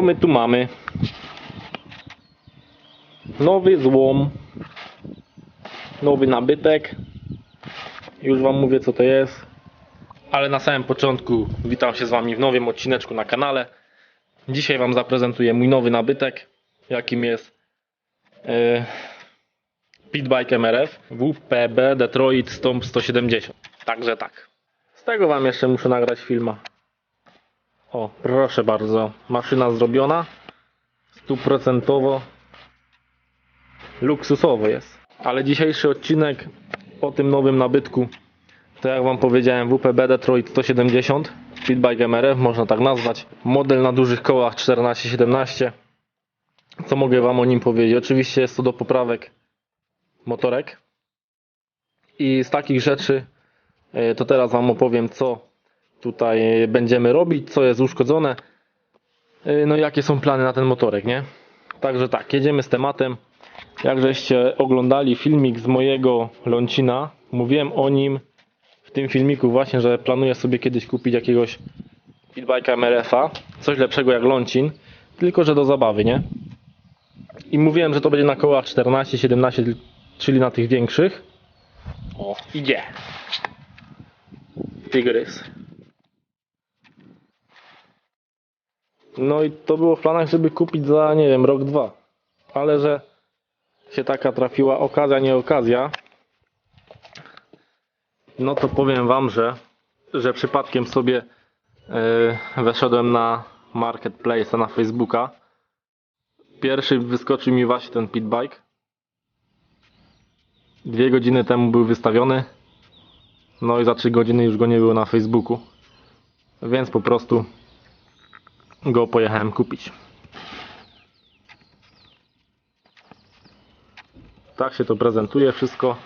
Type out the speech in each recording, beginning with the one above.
Co my tu mamy? Nowy złom. Nowy nabytek. Już wam mówię co to jest. Ale na samym początku witam się z wami w nowym odcineczku na kanale. Dzisiaj wam zaprezentuję mój nowy nabytek, jakim jest yy, Pitbike MRF WPB Detroit Stomp 170. Także tak. Z tego wam jeszcze muszę nagrać filma. O, proszę bardzo. Maszyna zrobiona. Stuprocentowo luksusowo jest. Ale dzisiejszy odcinek o tym nowym nabytku to jak wam powiedziałem WPB Detroit 170 Speedbike MRF można tak nazwać. Model na dużych kołach 14-17. Co mogę wam o nim powiedzieć? Oczywiście jest to do poprawek motorek. I z takich rzeczy e, to teraz wam opowiem co tutaj będziemy robić, co jest uszkodzone. e, No i jakie są plany na ten motorek, nie? Także tak, jedziemy z tematem. Jak żeście oglądali filmik z mojego Lącina, mówiłem o nim w tym filmiku właśnie, że planuję sobie kiedyś kupić jakiegoś Speedbike'a MRF-a, coś lepszego jak Lącin, tylko że do zabawy, nie? I mówiłem, że to będzie na kołach 14-17, czyli na tych większych. O, idzie. Tygrys. No i to było w planach, żeby kupić za, nie wiem, rok, dwa. Ale że się taka trafiła okazja, nie okazja, no to powiem wam, że, że przypadkiem sobie yy, weszedłem na marketplace na Facebooka. Pierwszy wyskoczył mi właśnie ten pitbike. Dwie godziny temu był wystawiony. No i za trzy godziny już go nie było na Facebooku. Więc po prostu go pojechałem kupić. Tak się to prezentuje wszystko.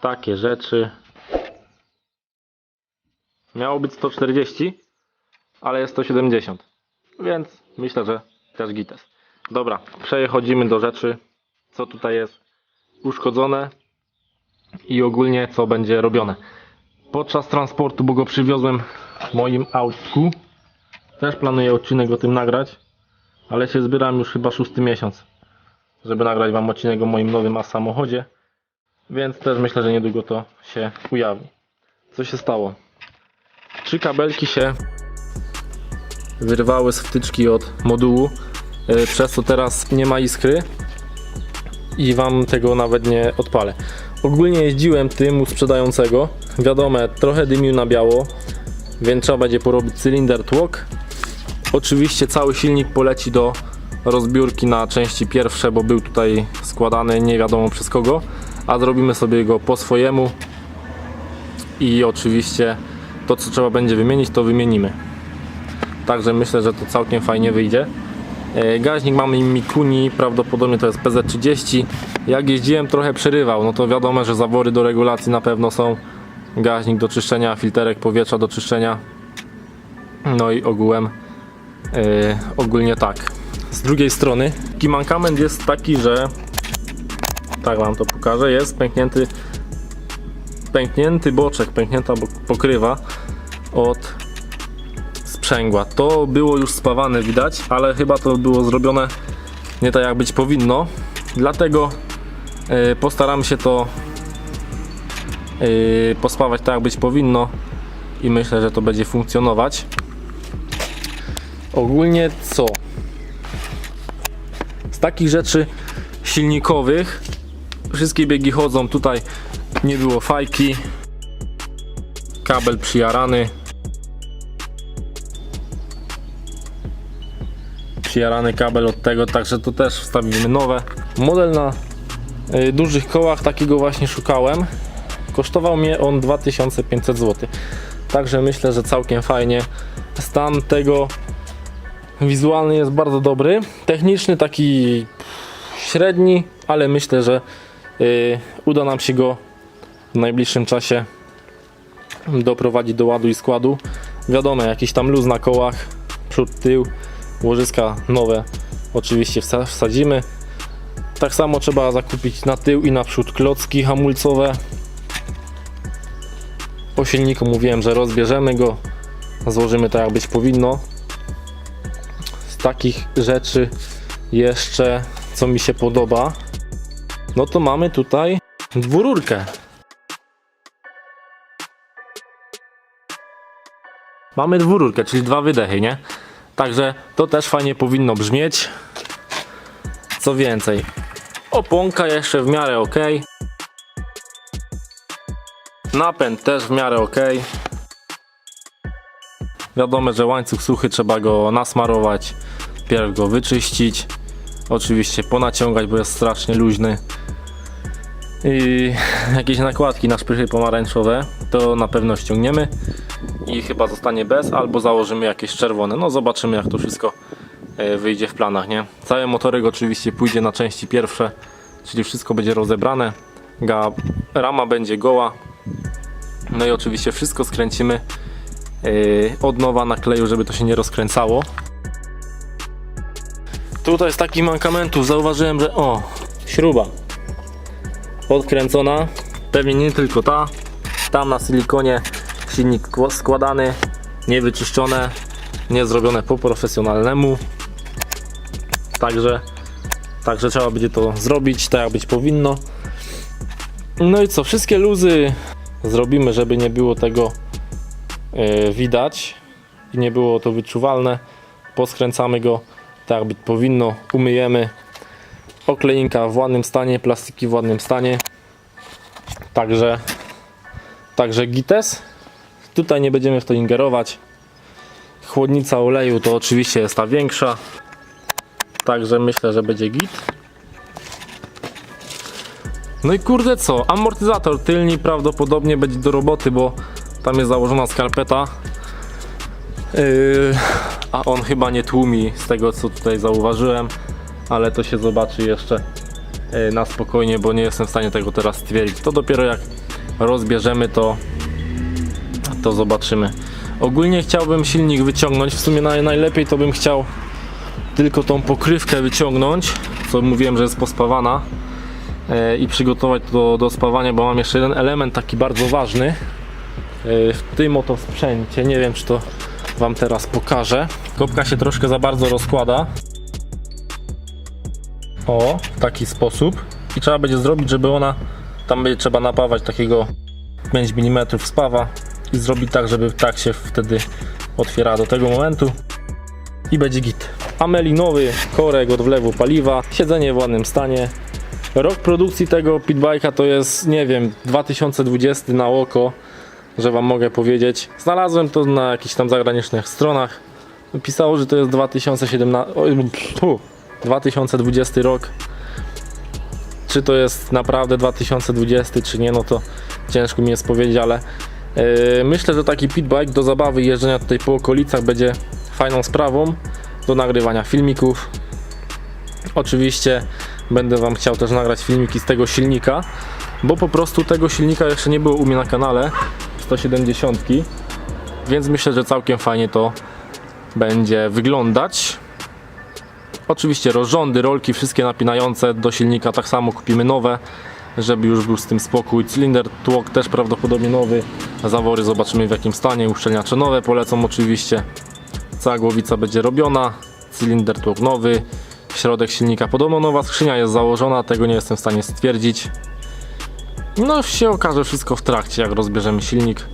Takie rzeczy. Miało być 140, ale jest 170. Więc myślę, że też gites. Dobra, przechodzimy do rzeczy, co tutaj jest uszkodzone i ogólnie co będzie robione. Podczas transportu, bo go przywiozłem w moim autku, też planuję odcinek o tym nagrać, ale się zbieram już chyba szósty miesiąc, żeby nagrać Wam odcinek o moim nowym samochodzie, więc też myślę, że niedługo to się ujawni. Co się stało? Trzy kabelki się wyrwały z wtyczki od modułu, e, przez co teraz nie ma iskry i Wam tego nawet nie odpalę. Ogólnie jeździłem tym u sprzedającego, wiadome, trochę dymił na biało, więc trzeba będzie porobić cylinder tłok. Oczywiście cały silnik poleci do rozbiórki na części pierwsze, bo był tutaj składany nie wiadomo przez kogo, a zrobimy sobie go po swojemu i oczywiście to co trzeba będzie wymienić to wymienimy. Także myślę, że to całkiem fajnie wyjdzie. E, Gaźnik mamy Mikuni, prawdopodobnie to jest PZ30. Jak jeździłem trochę przerywał, no to wiadomo, że zawory do regulacji na pewno są. Gaźnik do czyszczenia, filterek powietrza do czyszczenia. No i ogółem e, ogólnie tak. Z drugiej strony taki mankament jest taki, że tak wam to pokażę, jest pęknięty pęknięty boczek, pęknięta pokrywa od sprzęgła. To było już spawane widać, ale chyba to było zrobione nie tak jak być powinno. Dlatego e, postaramy się to e, pospawać tak jak być powinno i myślę, że to będzie funkcjonować. Ogólnie co? Z takich rzeczy silnikowych wszystkie biegi chodzą. Tutaj nie było fajki. Kabel przyjarany. Przyjarany kabel od tego, także to też wstawimy nowe. Model na y, dużych kołach takiego właśnie szukałem. Kosztował mnie on 2500 zł. Także myślę, że całkiem fajnie. Stan tego wizualny jest bardzo dobry. Techniczny taki średni, ale myślę, że y, uda nam się go w najbliższym czasie doprowadzić do ładu i składu. Wiadomo, jakiś tam luz na kołach, przód, tył, łożyska nowe oczywiście wsa- wsadzimy. Tak samo trzeba zakupić na tył i na przód klocki hamulcowe. Po silniku mówiłem, że rozbierzemy go, złożymy tak jak być powinno. Z takich rzeczy jeszcze, co mi się podoba, no to mamy tutaj dwururkę. Mamy dwururkę, czyli dwa wydechy, nie? Także to też fajnie powinno brzmieć. Co więcej, oponka jeszcze w miarę ok. Napęd też w miarę ok. Wiadomo, że łańcuch suchy trzeba go nasmarować, pierw go wyczyścić. Oczywiście ponaciągać, bo jest strasznie luźny. I jakieś nakładki na szprychy pomarańczowe to na pewno ściągniemy i chyba zostanie bez, albo założymy jakieś czerwone. No zobaczymy jak to wszystko e, wyjdzie w planach, nie? Cały motorek oczywiście pójdzie na części pierwsze, czyli wszystko będzie rozebrane. Rama będzie goła. No i oczywiście wszystko skręcimy e, od nowa na kleju, żeby to się nie rozkręcało. Tutaj z takich mankamentów zauważyłem, że o, śruba podkręcona. Pewnie nie tylko ta. Tam na silikonie silnik składany, niewyczyszczone, nie zrobione po profesjonalnemu. Także, także trzeba będzie to zrobić tak jak być powinno. No i co, wszystkie luzy zrobimy, żeby nie było tego e, widać i nie było to wyczuwalne. Poskręcamy go tak jak być powinno, umyjemy. Oklejnika w ładnym stanie, plastiki w ładnym stanie. Także, także gites. Tutaj nie będziemy w to ingerować. Chłodnica oleju to oczywiście jest ta większa. Także myślę, że będzie git. No i kurde co, amortyzator tylni prawdopodobnie będzie do roboty, bo tam jest założona skarpeta. Yy, a on chyba nie tłumi z tego co tutaj zauważyłem, ale to się zobaczy jeszcze yy, na spokojnie, bo nie jestem w stanie tego teraz stwierdzić. To dopiero jak rozbierzemy to to zobaczymy. Ogólnie chciałbym silnik wyciągnąć. W sumie naj, najlepiej to bym chciał tylko tą pokrywkę wyciągnąć, co mówiłem, że jest pospawana e, i przygotować do, do spawania, bo mam jeszcze jeden element taki bardzo ważny e, w tym oto sprzęcie. Nie wiem, czy to Wam teraz pokażę. Kopka się troszkę za bardzo rozkłada. O, w taki sposób. I trzeba będzie zrobić, żeby ona, tam będzie trzeba napawać takiego 5 mm spawa i zrobić tak, żeby tak się wtedy otwiera do tego momentu i będzie git. Amelinowy korek od wlewu paliwa, siedzenie w ładnym stanie. Rok produkcji tego pitbike'a to jest, nie wiem, 2020 na oko, że wam mogę powiedzieć. Znalazłem to na jakichś tam zagranicznych stronach. Pisało, że to jest 2017, oj, pu, 2020 rok. Czy to jest naprawdę 2020, czy nie, no to ciężko mi jest powiedzieć, ale Myślę, że taki pitbike do zabawy jeżdżenia tutaj po okolicach będzie fajną sprawą do nagrywania filmików. Oczywiście będę Wam chciał też nagrać filmiki z tego silnika, bo po prostu tego silnika jeszcze nie było u mnie na kanale 170, więc myślę, że całkiem fajnie to będzie wyglądać. Oczywiście rozrządy, rolki, wszystkie napinające do silnika tak samo kupimy nowe żeby już był z tym spokój. Cylinder tłok też prawdopodobnie nowy. Zawory zobaczymy w jakim stanie. Uszczelniacze nowe polecą oczywiście. Cała głowica będzie robiona. Cylinder tłok nowy. Środek silnika podobno nowa skrzynia jest założona. Tego nie jestem w stanie stwierdzić. No się okaże wszystko w trakcie jak rozbierzemy silnik.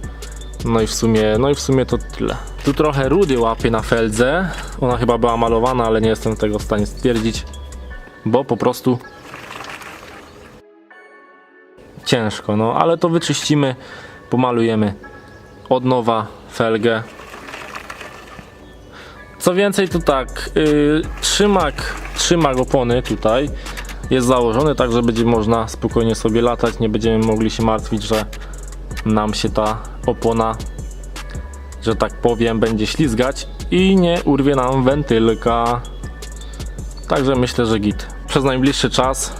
No i w sumie, no i w sumie to tyle. Tu trochę rudy łapie na feldze. Ona chyba była malowana, ale nie jestem tego w stanie stwierdzić. Bo po prostu ciężko, no ale to wyczyścimy, pomalujemy od nowa felgę. Co więcej, to tak, yy, trzymak, trzymak opony tutaj jest założony, tak że będzie można spokojnie sobie latać, nie będziemy mogli się martwić, że nam się ta opona, że tak powiem, będzie ślizgać i nie urwie nam wentylka. Także myślę, że git. Przez najbliższy czas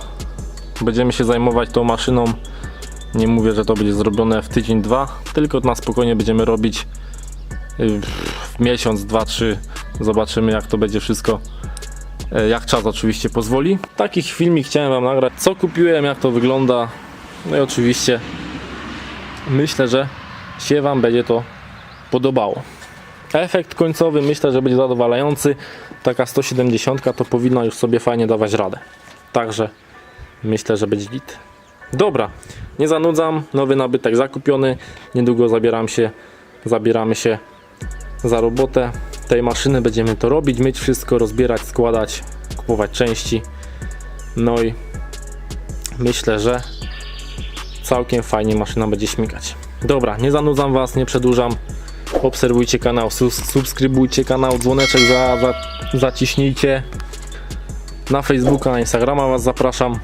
będziemy się zajmować tą maszyną nie mówię, że to będzie zrobione w tydzień, dwa, tylko na spokojnie będziemy robić y, w miesiąc, dwa, trzy. Zobaczymy jak to będzie wszystko. e, Jak czas oczywiście pozwoli. Taki filmik chciałem Wam nagrać. Co kupiłem, jak to wygląda. No i oczywiście myślę, że się Wam będzie to podobało. Efekt końcowy myślę, że będzie zadowalający. Taka 170 to powinna już sobie fajnie dawać radę. Także myślę, że będzie git. Dobra, nie zanudzam. Nowy nabytek zakupiony. Niedługo zabieram się, zabieramy się za robotę tej maszyny. Będziemy to robić, mieć wszystko, rozbierać, składać, kupować części. No i myślę, że całkiem fajnie maszyna będzie śmigać. Dobra, nie zanudzam Was, nie przedłużam. Obserwujcie kanał, subskrybujcie kanał, dzwoneczek za, za, zaciśnijcie. Na Facebooka, na Instagrama Was zapraszam.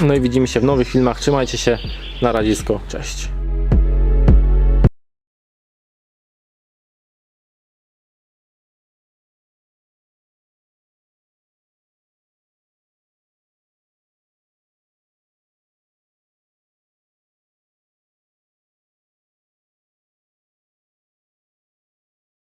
No i widzimy się w nowych filmach. Trzymajcie się. Na radzisko. Cześć.